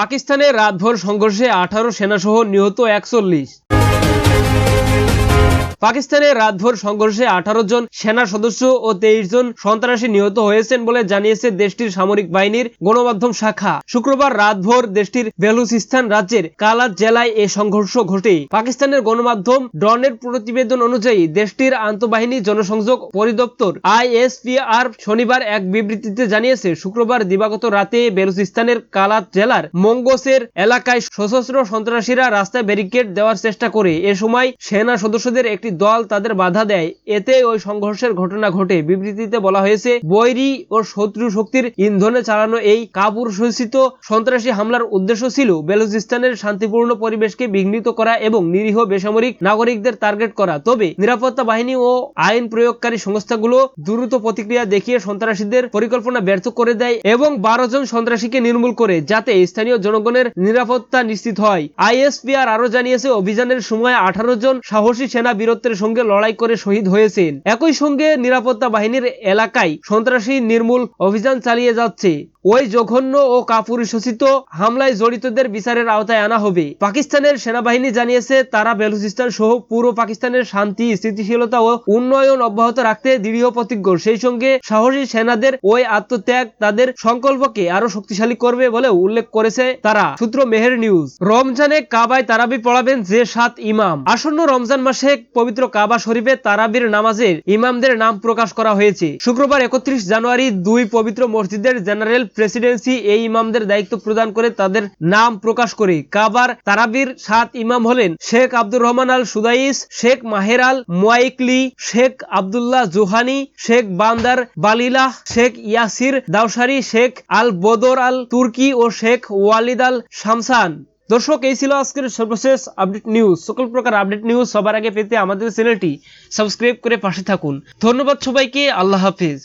পাকিস্তানে রাতভর সংঘর্ষে আঠারো সেনাসহ নিহত একচল্লিশ। পাকিস্তানে রাতভর সংঘর্ষে আঠারো জন সেনা সদস্য ও তেইশ জন সন্ত্রাসী নিহত হয়েছেন বলে জানিয়েছে দেশটির সামরিক বাহিনীর গণমাধ্যম শাখা। শুক্রবার রাতভর দেশটির বেলুচিস্তান রাজ্যের কালাত জেলায় এ সংঘর্ষ ঘটে। পাকিস্তানের গণমাধ্যম ডনের প্রতিবেদন অনুযায়ী দেশটির আন্তঃবাহিনী জনসংযোগ পরিদপ্তর আইএসপিআর শনিবার এক বিবৃতিতে জানিয়েছে, শুক্রবার দিবাগত রাতে বেলুচিস্তানের কালাত জেলার মঙ্গোসের এলাকায় সশস্ত্র সন্ত্রাসীরা রাস্তায় ব্যারিকেড দেওয়ার চেষ্টা করে। এ সময় সেনা সদস্যদের একটি দল তাদের বাধা দেয়। এতে ওই সংঘর্ষের ঘটনা ঘটে। বিবৃতিতে বলা হয়েছে, বৈরী ও শত্রু শক্তির ইন্ধনে চালানো এই কাপুর সূচিত সন্ত্রাসী হামলার উদ্দেশ্য ছিল বেলুচিস্তানের শান্তিপূর্ণ পরিবেশকে বিঘ্নিত করা এবং নিরীহ বেসামরিক নাগরিকদের টার্গেট করা। তবে নিরাপত্তা বাহিনী ও আইন প্রয়োগকারী সংস্থাগুলো দ্রুত প্রতিক্রিয়া দেখিয়ে সন্ত্রাসীদের পরিকল্পনা ব্যর্থ করে দেয় এবং বারো জন সন্ত্রাসীকে নির্মূল করে, যাতে স্থানীয় জনগণের নিরাপত্তা নিশ্চিত হয়। আইএসপিআর আরও জানিয়েছে, অভিযানের সময় আঠারো জন সাহসী সেনা বীরত্বের সঙ্গে লড়াই করে শহীদ হয়েছেন। একই সঙ্গে নিরাপত্তা বাহিনীর এলাকায় সন্ত্রাসী নির্মূল অভিযান চালিয়ে যাচ্ছে। ওই জঘন্য ও কাপুরুষোচিত হামলায় জড়িতদের বিচারের আওতায় আনা হবে। পাকিস্তানের সেনাবাহিনী জানিয়েছে, তারা বেলুচিস্তান সহ পুরো পাকিস্তানের শান্তি, স্থিতিশীলতা ও উন্নয়ন অব্যাহত রাখতে দৃঢ় প্রতিজ্ঞ। সেই সঙ্গে সাহসী সেনাদের ওই আত্মত্যাগ তাদের সংকল্পকে আরও শক্তিশালী করবে বলেও উল্লেখ করেছে তারা। সূত্র মেহের নিউজ। রমজানে কাবায় তারাবি পড়াবেন যে সাত ইমাম। আসন্ন রমজান মাসে পবিত্র কাবা শরীফে তারাবির নামাজের ইমামদের নাম প্রকাশ করা হয়েছে। শুক্রবার একত্রিশ জানুয়ারি দুই পবিত্র মসজিদের জেনারেল প্রেসিডেন্সি এই ইমামদের দায়িত্ব প্রদান করে তাদের নাম প্রকাশ করে। কাবার তারাবির সাত ইমাম হলেন Sheikh Abdur Rahman Al Sudais, Sheikh Maher Al Muaiqly, Sheikh Abdullah Juhany, Sheikh Bandar Baleela, Sheikh Yasir দাওসারি, Sheikh আল বদর আল তুর্কি ও শেখ ওয়ালিদ আল শামসান। দর্শক, এই ছিল আজকের সর্বশেষ আপডেট নিউজ। সকল প্রকার আপডেট নিউজ সবার আগে পেতে আমাদের চ্যানেলটি সাবস্ক্রাইব করে পাশে থাকুন। ধন্যবাদ সবাইকে। আল্লাহ হাফিজ।